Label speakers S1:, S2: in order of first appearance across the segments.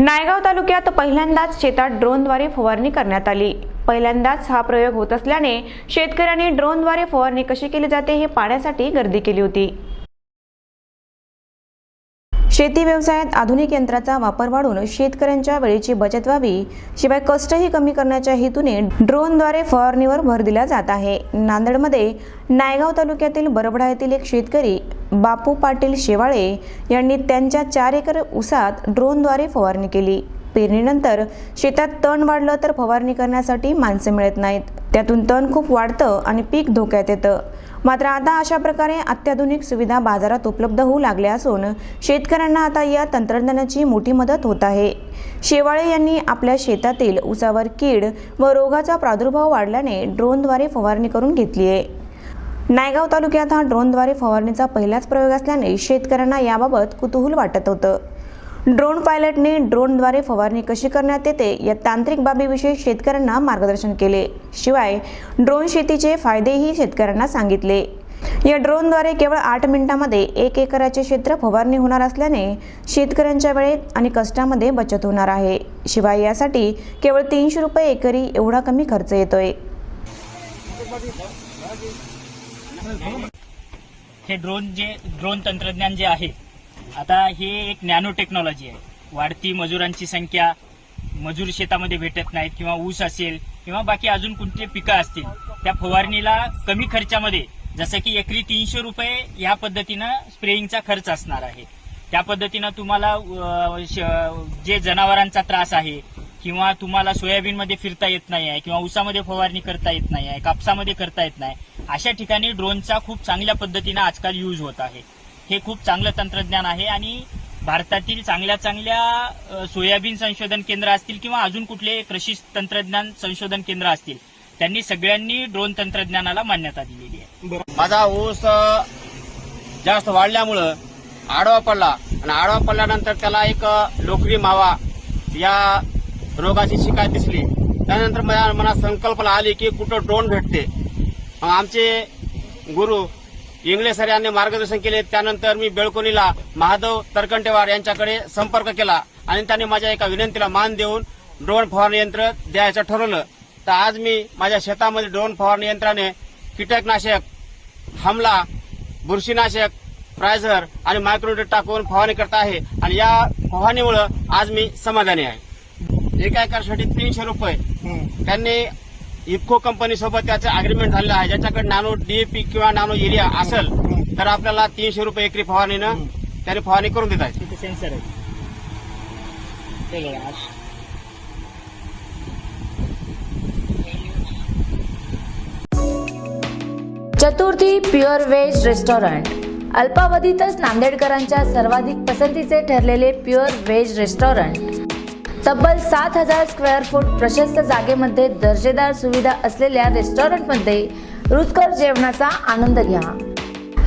S1: नायगाव तालुक्यात पहिल्यांदाच शेतात ड्रोनद्वारे फवारणी करण्यात आली. पहिल्यांदाच हा प्रयोग होत असल्याने शेतकऱ्यांनी ड्रोनद्वारे फवारणी कशी केली जाते हे पाहण्यासाठी गर्दी केली होती. शेती व्यवसायात आधुनिक यंत्राचा वापर वाढून शेतकऱ्यांच्या वेळेची बचत व्हावी शिवाय कष्टही कमी करण्याच्या हेतूने ड्रोनद्वारे फवारणीवर भर दिला जात आहे. नांदेडमध्ये नायगाव तालुक्यातील बरबडा येथील एक शेतकरी बापू पाटील शेवाळे यांनी त्यांच्या चार एकर ऊसात ड्रोनद्वारे फवारणी केली. पेरणीनंतर शेतात तण वाढलं तर फवारणी करण्यासाठी माणसं मिळत नाहीत. त्यातून तण खूप वाढतं आणि पीक धोक्यात येतं. मात्र आता अशा प्रकारे अत्याधुनिक सुविधा बाजारात उपलब्ध होऊ लागल्या असून शेतकऱ्यांना आता या तंत्रज्ञानाची मोठी मदत होत आहे. शेवाळे यांनी आपल्या शेतातील ऊसावर कीड व रोगाचा प्रादुर्भाव वाढल्याने ड्रोनद्वारे फवारणी करून घेतली आहे नायगाव तालुक्यात हा ड्रोनद्वारे फवारणीचा पहिलाच प्रयोग असल्याने शेतकऱ्यांना याबाबत कुतूहल वाटत होतं. ड्रोन पायलटने ड्रोनद्वारे फवारणी कशी करण्यात येते या तांत्रिक बाबीविषयी शेतकऱ्यांना मार्गदर्शन केले. शिवाय ड्रोन शेतीचे फायदेही शेतकऱ्यांना सांगितले. या ड्रोनद्वारे केवळ आठ मिनिटांमध्ये एक एकराचे क्षेत्र फवारणी होणार असल्याने शेतकऱ्यांच्या वेळेत आणि कष्टामध्ये बचत होणार आहे. शिवाय यासाठी केवळ तीनशे रुपये एकरी एवढा कमी खर्च येतोय.
S2: हे ड्रोन जे ड्रोन तंत्रज्ञान जे आहे आता हे एक नॅनो टेक्नॉलॉजी आहे. वाढती मजुरांची संख्या मजूर शेतामध्ये भेटत नाहीत किंवा ऊस असेल किंवा बाकी अजून कोणते पिकं असतील त्या फवारणीला कमी खर्चामध्ये जसं की एकरी तीनशे रुपये या पद्धतीनं स्प्रेइंगचा खर्च असणार आहे. त्या पद्धतीनं तुम्हाला जे जनावरांचा त्रास आहे किंवा तुम्हाला सोयाबीनमध्ये फिरता येत नाही आहे किंवा ऊसामध्ये फवारणी करता येत नाही आहे कापसामध्ये करता येत नाही अशा ठिकाणी ड्रोनचा खूप चांगल्या पद्धतीनं आजकाल यूज होत आहे. हे खूप चांगलं तंत्रज्ञान आहे आणि भारतातील चांगल्या चांगल्या सोयाबीन संशोधन केंद्र असतील किंवा अजून कुठले कृषी तंत्रज्ञान संशोधन केंद्र असतील त्यांनी सगळ्यांनी ड्रोन तंत्रज्ञानाला मान्यता दिलेली आहे.
S3: माझा ऊस जास्त वाढल्यामुळं आडवा पडला. आणि आडवा पडल्यानंतर त्याला एक लोकरी मावा या रोगाची शिकायत दिसली. त्यानंतर माझ्या मनात संकल्पना आली की कुठं ड्रोन भेटते. आमचे गुरु इंगळे सर यांनी मार्गदर्शन केले. त्यानंतर मी बेळकोणीला महादेव तरकंटेवार यांच्याकडे संपर्क केला आणि त्यांनी माझ्या एका विनंतीला मान देऊन ड्रोन फवारणी यंत्र द्यायचं ठरवलं. तर आज मी माझ्या शेतामध्ये ड्रोन फवारणी यंत्राने कीटकनाशक हमला बुरशीनाशक प्रायझर आणि मायक्रोडेट टाकून फवारणी करत आहे. आणि या फवारणीमुळे आज मी समाधानी आहे. एका एकरसाठी तीनशे रुपये. त्यांनी इफको कंपनी सोबत त्याचं अग्रीमेंट झालेलं आहे. ज्याच्याकडे नानो डीएपी किंवा नानो एरिया असेल तर आपल्याला तीनशे रुपये एकरी फवारणीनं त्यांनी फवारणी करून देत आहे.
S2: सेन्सर आहे
S4: चतुर्थी प्युअर व्हेज रेस्टॉरंट. अल्पावधीतच नांदेडकरांच्या सर्वाधिक पसंतीचे ठरलेले प्युअर व्हेज रेस्टॉरंट. तब्बल सात हजार स्क्वेअर फूट प्रशस्त जागेमध्ये दर्जेदार सुविधा असलेल्या रेस्टॉरंटमध्ये रुचकर जेवणाचा आनंद घ्या.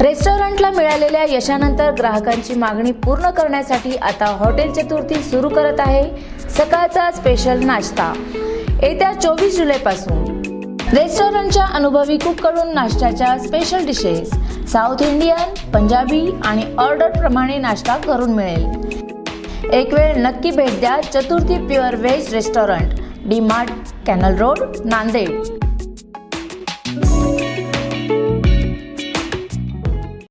S4: रेस्टॉरंटला मिळालेल्या यशानंतर ग्राहकांची मागणी पूर्ण करण्यासाठी आता हॉटेल चतुर्थी सुरू करत आहे. सकाळचा स्पेशल नाश्ता. येत्या चोवीस जुलैपासून रेस्टॉरंटच्या अनुभवी कुककडून नाश्त्याच्या special dishes south Indian Punjabi आणि ऑर्डर प्रमाणे नाश्ता करून मिळेल. एक वेळ नक्की भेट द्या Chaturthi pure veg restaurant D Mart canal road Nanded.